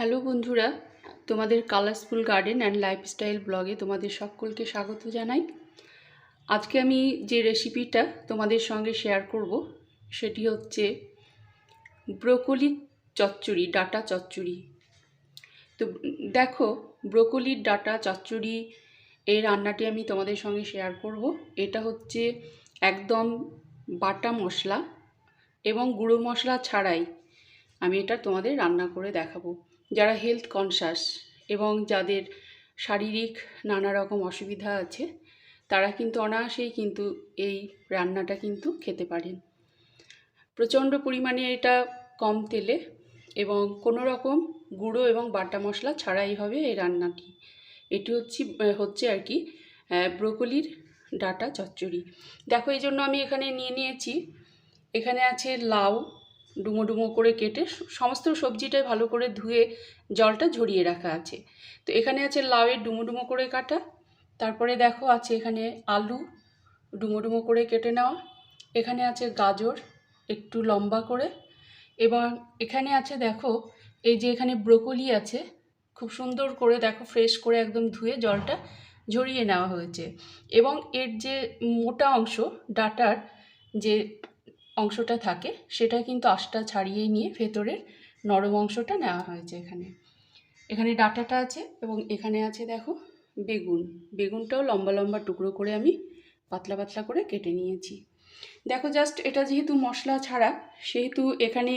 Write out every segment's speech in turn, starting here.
Hello বন্ধুরা, তোমাদের colourful garden and lifestyle ব্লগে তোমাদের সকলকে স্বাগত জানাই। আজকে আমি যে রেসিপিটা তোমাদের সঙ্গে শেয়ার করব, সেটি হচ্ছে ব্রোকলি চচ্চড়ি, ডাটা চচ্চড়ি। তো দেখো, ব্রোকলির ডাটা চচ্চড়ি এই রান্নাটি আমি তোমাদের সঙ্গে শেয়ার করব। এটা হচ্ছে একদম বাটা মশলা এবং গুঁড়ো মশলা ছাড়াই আমি এটা তোমাদের রান্না করে দেখাবো। যারা হেলথ কনসাস এবং যাদের শারীরিক নানা রকম অসুবিধা আছে, তারা কিন্তু অনায়াসেই কিন্তু এই রান্নাটা কিন্তু খেতে পারেন। প্রচণ্ড পরিমাণে এটা কম তেলে এবং কোনো রকম গুঁড়ো এবং বাটা মশলা ছাড়াই হবে এই রান্নাটি। এটি হচ্ছে হচ্ছে আর কি ব্রোকলির ডাটা চচ্চড়ি। দেখো, এই জন্য আমি এখানে নিয়ে নিয়েছি। এখানে আছে লাউ ডুমো ডুমো করে কেটে সমস্ত সবজিটাই ভালো করে ধুয়ে জলটা ঝরিয়ে রাখা আছে। তো এখানে আছে লাউয়ের ডুমো ডুমো করে কাটা, তারপরে দেখো আছে এখানে আলু ডুমো ডুমো করে কেটে নেওয়া, এখানে আছে গাজর একটু লম্বা করে, এবং এখানে আছে দেখো এই যে এখানে ব্রোকলি আছে, খুব সুন্দর করে দেখো ফ্রেশ করে একদম ধুয়ে জলটা ঝরিয়ে নেওয়া হয়েছে। এবং এর যে মোটা অংশ ডাটার যে অংশটা থাকে, সেটা কিন্তু আঁশটা ছাড়িয়ে নিয়ে ভেতরের নরম অংশটা নেওয়া হয়েছে এখানে। এখানে ডাটাটা আছে এবং এখানে আছে দেখো বেগুন। বেগুনটাও লম্বা লম্বা টুকরো করে আমি পাতলা পাতলা করে কেটে নিয়েছি। দেখো জাস্ট এটা যেহেতু মশলা ছাড়া, সেহেতু এখানে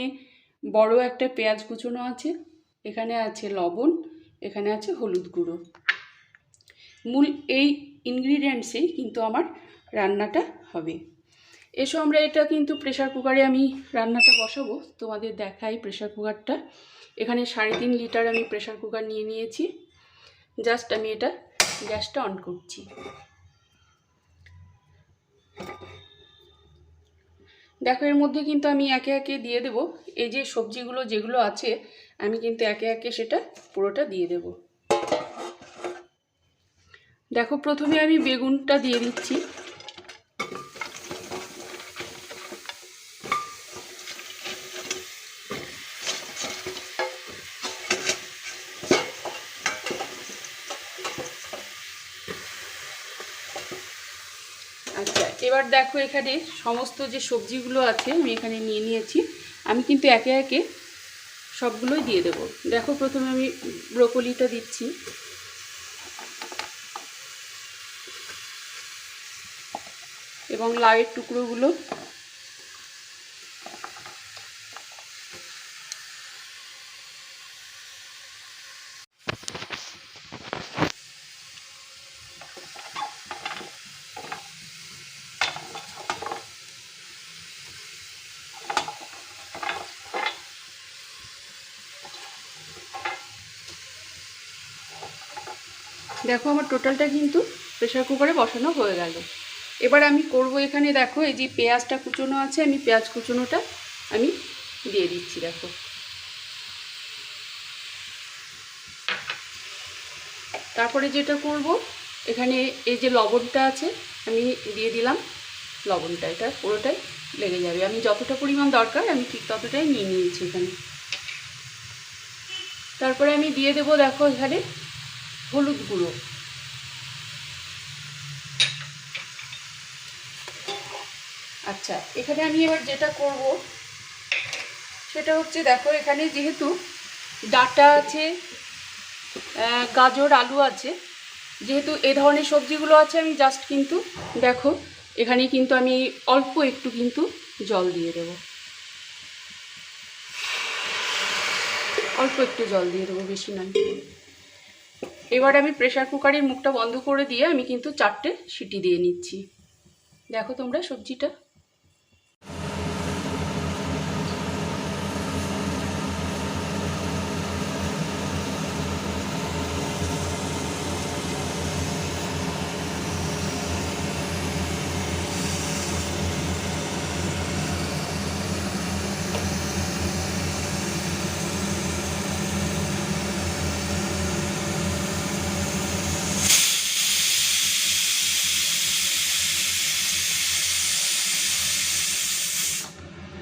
বড় একটা পেঁয়াজ কুচোনো আছে, এখানে আছে লবণ, এখানে আছে হলুদ গুঁড়ো। মূল এই ইনগ্রিডিয়েন্টসেই কিন্তু আমার রান্নাটা হবে। এসো আমরা এটা কিন্তু প্রেশার কুকারে আমি রান্নাটা বসাবো। তোমাদের দেখাই প্রেশার কুকারটা এখানে সাড়ে তিন লিটার আমি প্রেশার কুকার নিয়ে নিয়েছি। জাস্ট আমি এটা গ্যাসটা অন করছি। দেখো, এর মধ্যে কিন্তু আমি একে একে দিয়ে দেব। এই যে সবজিগুলো যেগুলো আছে, আমি কিন্তু একে একে সেটা পুরোটা দিয়ে দেব। দেখো, প্রথমে আমি বেগুনটা দিয়ে দিচ্ছি আচ্ছা এবার দেখো এখানে সমস্ত যে সবজিগুলো আছে আমি এখানে নিয়ে নিয়েছি। আমি কিন্তু একে একে সবগুলোই দিয়ে দেব। দেখো প্রথমে আমি ব্রোকলিটা দিচ্ছি। এবং লাউয়ের টুকরোগুলো দেখো আমার টোটালটা কিন্তু প্রেশার কুকারে বসানো হয়ে গেল। এবার আমি করব এখানে দেখো, এই যে পেঁয়াজটা কুচোনো আছে, আমি পেঁয়াজ কুচোনোটা আমি দিয়ে দিচ্ছি, দেখো। তারপরে যেটা করব, এখানে এই যে লবণটা আছে, আমি দিয়ে দিলাম লবণটা, এটা পুরোটাই লেগে যাবে। আমি যতটা পরিমাণ দরকার, আমি ঠিক ততটাই নিয়ে নিয়েছি এখানে। তারপরে আমি দিয়ে দেবো, দেখো এখানে হলুদ গুঁড়ো। আচ্ছা এখানে আমি এবার যেটা করব, সেটা হচ্ছে দেখো, এখানে যেহেতু ডাটা আছে গাজর, আলু আছে, যেহেতু এ ধরনের সবজিগুলো আছে, আমি জাস্ট কিন্তু দেখো এখানে কিন্তু আমি অল্প একটু কিন্তু জল দিয়ে দেব। অল্প একটু জল দিয়ে দেবো, বেশি নয়। এবার আমি প্রেশার কুকারের মুখটা বন্ধ করে দিয়ে আমি কিন্তু চারটে সিটি দিয়ে নিচ্ছি। দেখো তোমরা সবজিটা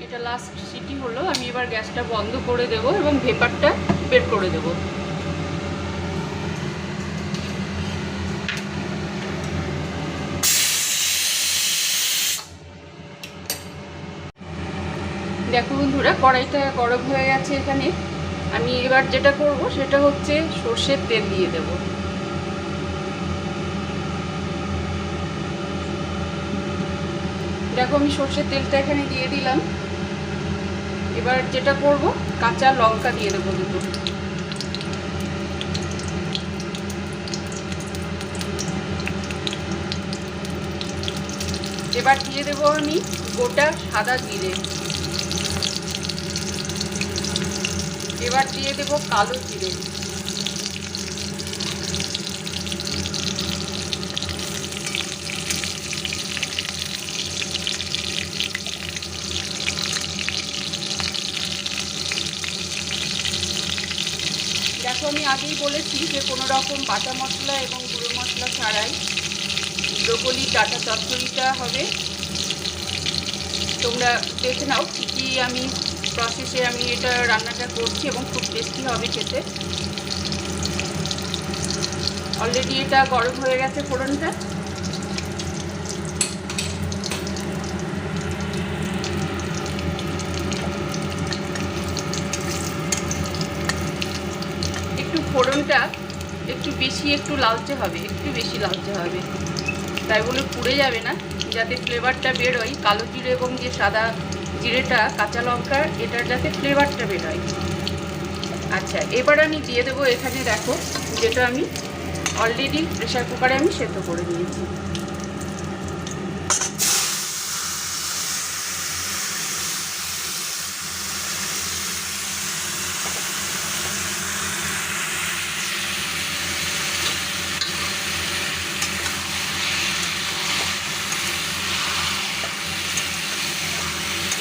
এটা লাস্ট সিটি হলো আমি এবার গ্যাসটা বন্ধ করে দেব এবং ভেপারটা বের করে দেবো। দেখো বন্ধুরা, কড়াইটা গরম হয়ে গেছে এখানে। আমি এবার যেটা করব, সেটা হচ্ছে সর্ষের তেল দিয়ে দেব। দেখো আমি সর্ষের তেলটা এখানে দিয়ে দিলাম। এবার যেটা করব, কাঁচা লঙ্কা দিয়ে দেবো দুটো। এবার দিয়ে দেবো আমি গোটা সাদা জিরে। এবার দিয়ে দেবো কালো জিরে। দেখো আমি আগেই বলেছি যে কোনো রকম বাটা মশলা এবং গুঁড়ো মশলা ছাড়াই ব্রোকলি ডাটা চচ্চড়িটা হবে। তোমরা দেখে নাও কী কী আমি প্রসেসে আমি এটা রান্নাটা করছি এবং খুব টেস্টি হবে খেতে। অলরেডি এটা গরম হয়ে গেছে ফোড়নটা একটু ফোড়নটা একটু বেশি একটু লালচে হবে, একটু বেশি লালচে হবে। তাই বলে পুড়ে যাবে না, যাতে ফ্লেভারটা বেরোয়, কালো জিরে এবং যে সাদা জিরেটা, কাঁচা লঙ্কার এটার যাতে ফ্লেভারটা বেরোয়। আচ্ছা এবার আমি দিয়ে দেবো এখানে দেখো, যেটা আমি অলরেডি প্রেশার কুকারে আমি সেদ্ধ করে নিয়েছি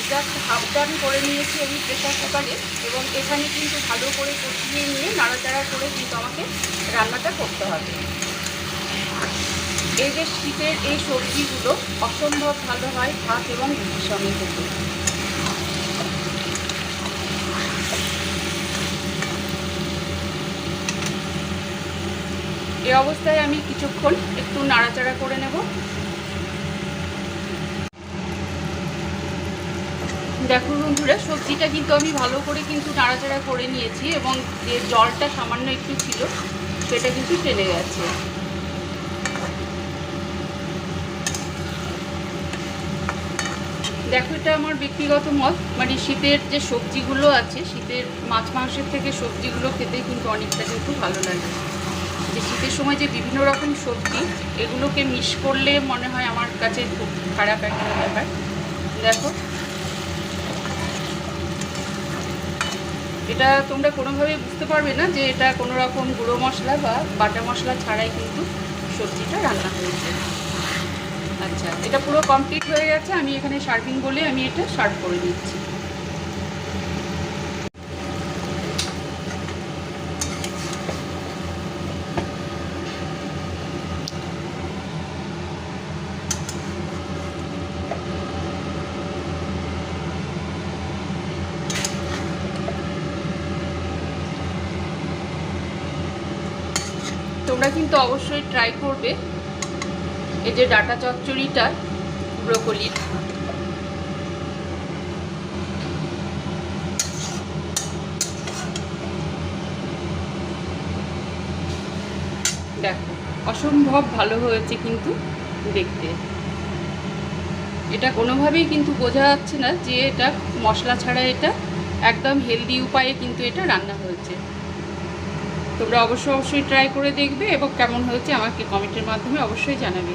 জাস্ট হাফ ডান করে নিয়েছি আমি প্রেশার কুকারে এবং এখানে কিন্তু ভালো করে কষিয়ে নিয়ে নাড়াচাড়া করে কিন্তু আমাকে রান্নাটা করতে হবে। এই যে শীতের এই সবজিগুলো অসম্ভব ভালো হয় ভাত এবং রুটির সঙ্গে খেতে। এই অবস্থায় আমি কিছুক্ষণ একটু নাড়াচাড়া করে নেব। দেখো বন্ধুরা, সবজিটা কিন্তু আমি ভালো করে কিন্তু নাড়াচাড়া করে নিয়েছি এবং যে জলটা সামান্য একটু ছিল, সেটা কিন্তু টেনে গেছে। দেখো, এটা আমার ব্যক্তিগত মত মানে শীতের যে সবজিগুলো আছে, শীতের মাছ মাংসের থেকে সবজিগুলো খেতে কিন্তু অনেকটা কিন্তু ভালো লাগে। যে শীতের সময় যে বিভিন্ন রকম সবজি, এগুলোকে মিস করলে মনে হয় আমার কাছে খুব খারাপ একটা ব্যাপার। দেখো এটা তোমরা কোনোভাবেই বুঝতে পারবে না যে এটা কোনো রকম গুঁড়ো মশলা বা বাটা মশলা ছাড়াই কিন্তু সবজিটা রান্না হয়েছে। আচ্ছা এটা পুরো কমপ্লিট হয়ে গেছে। আমি এখানে সার্ভিং বলে আমি এটা সার্ভ করে দিচ্ছি তোমরা কিন্তু অবশ্যই ট্রাই করবে। এই যে ডাটা চচ্চড়িটা ব্রোকলির দেখো, অসম্ভব ভালো হয়েছে কিন্তু দেখতে। এটা কোনোভাবেই কিন্তু বোঝা যাচ্ছে না যে এটা মশলা ছাড়া এটা একদম হেলদি উপায়ে কিন্তু এটা রান্না হয়েছে। তোমরা অবশ্যই অবশ্যই ট্রাই করে দেখবে এবং কেমন হয়েছে আমাকে কমেন্টের মাধ্যমে অবশ্যই জানাবে।